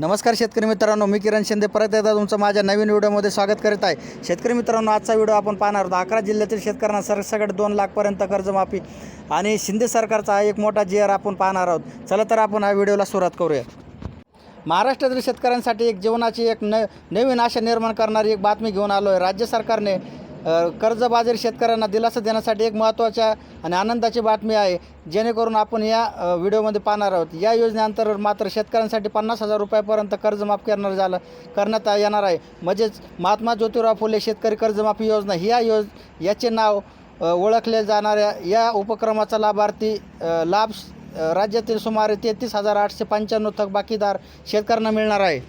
नमस्कार शेतकरी मित्रांनो मी किरण शिंदे. परत एकदा तुमचं माझ्या नवीन व्हिडिओमध्ये स्वागत करीत आहे. शेतकरी मित्रांनो आजचा व्हिडिओ आपण पाहणार आहोत. अकरा जिल्ह्यातील शेतकऱ्यांना सरसकट दोन लाखपर्यंत कर्जमाफी आणि शिंदे सरकारचा हा एक मोठा जी आर आपण पाहणार आहोत. चला तर आपण हा व्हिडिओला सुरुवात करूया. महाराष्ट्रातील शेतकऱ्यांसाठी एक जीवनाची एक न नवीन आशा निर्माण करणारी एक बातमी घेऊन आलो आहे राज्य सरकारने कर्जबाजारी शेतकऱ्यांना दिलासा देण्यासाठी एक महत्त्वाच्या आणि आनंदाची बातमी आहे. जेणेकरून आपण या व्हिडिओमध्ये पाहणार आहोत. या योजनेअंतर्गत मात्र शेतकऱ्यांसाठी पन्नास हजार रुपयापर्यंत कर्जमाफ करणार झालं करण्यात येणार आहे. म्हणजेच महात्मा ज्योतिराव फुले शेतकरी कर्जमाफी योजना ही या योज याचे नाव ओळखल्या ओळखले जाणाऱ्या या उपक्रमाचा लाभार्थी लाभ राज्यातील सुमारे तेहतीस हजार आठशे पंच्याण्णव थकबाकीदार शेतकऱ्यांना मिळणार आहे.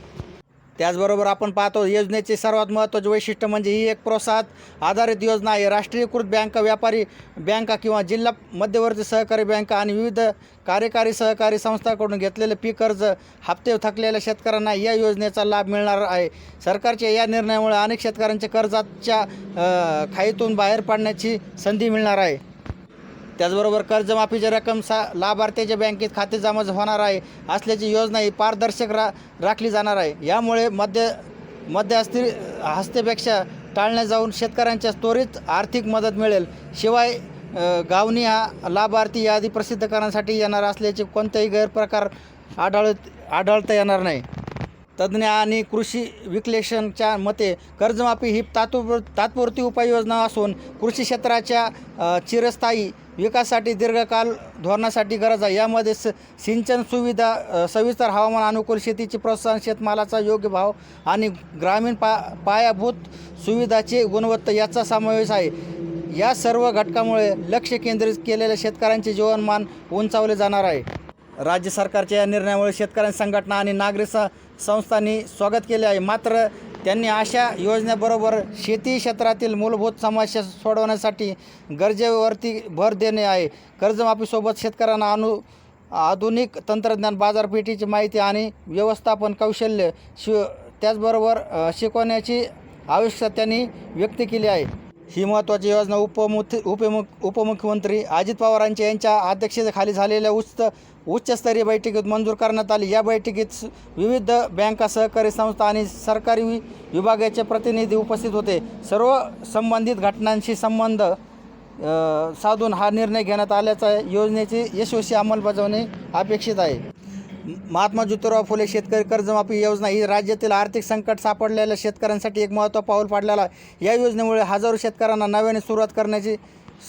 त्याचबरोबर आपण पाहतो योजनेचे सर्वात महत्त्वाचे वैशिष्ट्य म्हणजे ही एक प्रोत्साहन आधारित योजना आहे. राष्ट्रीयकृत बँका व्यापारी बँका किंवा जिल्हा मध्यवर्ती सहकारी बँका आणि विविध कार्यकारी सहकारी संस्थांकडून घेतलेले पीक कर्ज हप्ते थकलेल्या शेतकऱ्यांना या योजनेचा लाभ मिळणार आहे. सरकारच्या या निर्णयामुळे अनेक शेतकऱ्यांच्या कर्जाच्या खाईतून बाहेर पडण्याची संधी मिळणार आहे. त्याचबरोबर कर्जमाफीची रक्कम सा लाभार्थ्याच्या बँकेत खाते जमा होणार आहे असल्याची योजना ही पारदर्शक रा राखली जाणार आहे. यामुळे मध्य मध्यस्थी हस्तेपेक्षा टाळण्या जाऊन शेतकऱ्यांच्या त्वरित आर्थिक मदत मिळेल. शिवाय गावणी गावनी हा लाभार्थी यादी प्रसिद्ध करण्यासाठी येणार असल्याचे कोणतेही गैरप्रकार आढळत आढळता येणार नाही. तज्ज्ञ आणि कृषी विश्लेषणच्या मते कर्जमाफी ही तात्पुर तात्पुरती उपाययोजना असून कृषी क्षेत्राच्या चिरस्थायी विकासासाठी दीर्घकाल धोरणासाठी गरज आहे. यामध्ये स सिंचन सुविधा सविस्तर हवामान अनुकूल शेतीचे प्रोत्साहन शेतमालाचा योग्य भाव आणि ग्रामीण पा पायाभूत सुविधाची गुणवत्ता याचा समावेश आहे. या सर्व घटकामुळे लक्ष केंद्रित केलेल्या शेतकऱ्यांचे जीवनमान उंचावले जाणार आहे. राज्य सरकारच्या या निर्णयामुळे शेतकऱ्यांची संघटना आणि नागरिक स संस्थांनी स्वागत केले आहे. मात्र त्यांनी अशा योजनेबरोबर शेती क्षेत्रातील मूलभूत समस्या सोडवण्यासाठी गरजेवरती भर देणे आहे. कर्जमाफीसोबत शेतकऱ्यांना अनु आधुनिक तंत्रज्ञान बाजारपेठेची माहिती आणि व्यवस्थापन कौशल्य शि त्याचबरोबर शिकवण्याची आवश्यकता त्यांनी व्यक्त केली आहे. ही महत्त्वाची योजना उपमुख्य उपमुख उपमुख्यमंत्री अजित पवारांच्या यांच्या अध्यक्षतेखाली झालेल्या उच्च उच्चस्तरीय बैठकीत मंजूर करण्यात आली. या बैठकीत विविध बँका सहकारी संस्था आणि सरकारी वि विभागाचे प्रतिनिधी उपस्थित होते. सर्व संबंधित घटनांशी संबंध साधून हा निर्णय घेण्यात आल्याचा योजनेची यशस्वी अंमलबजावणी अपेक्षित आहे. महात्मा ज्योतिराव फुले शेतकरी कर्जमाफी योजना ही राज्यातील आर्थिक संकट सापडलेल्या शेतकऱ्यांसाठी एक महत्त्व पाऊल पाडलेला आहे. या योजनेमुळे हजारो शेतकऱ्यांना नव्याने सुरुवात करण्याची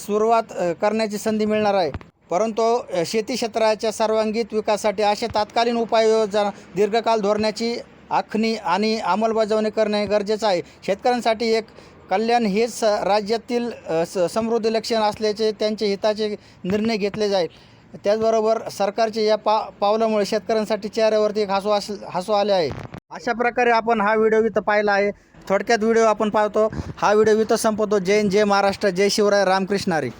सुरुवात करण्याची संधी मिळणार आहे. परंतु शेती क्षेत्राच्या सर्वांगीण विकासासाठी अशा तात्कालीन उपाययोजना दीर्घकाल धोरणाची आखणी आणि अंमलबजावणी करणे गरजेचं आहे. शेतकऱ्यांसाठी एक कल्याण हेच राज्यातील स समृद्धी लक्षण असल्याचे त्यांचे हिताचे निर्णय घेतले जाईल. त्याचबरोबर सरकारच्या या पा पावलामुळे शेतकऱ्यांसाठी चेहऱ्यावरती एक हसू अस हसू आले आहे. अशा प्रकारे आपण हा व्हिडिओ इथं पाहिला आहे. थोडक्यात व्हिडिओ आपण पाहतो. हा व्हिडिओ इथं संपवतो. जय जय महाराष्ट्र जय शिवराय रामकृष्णारी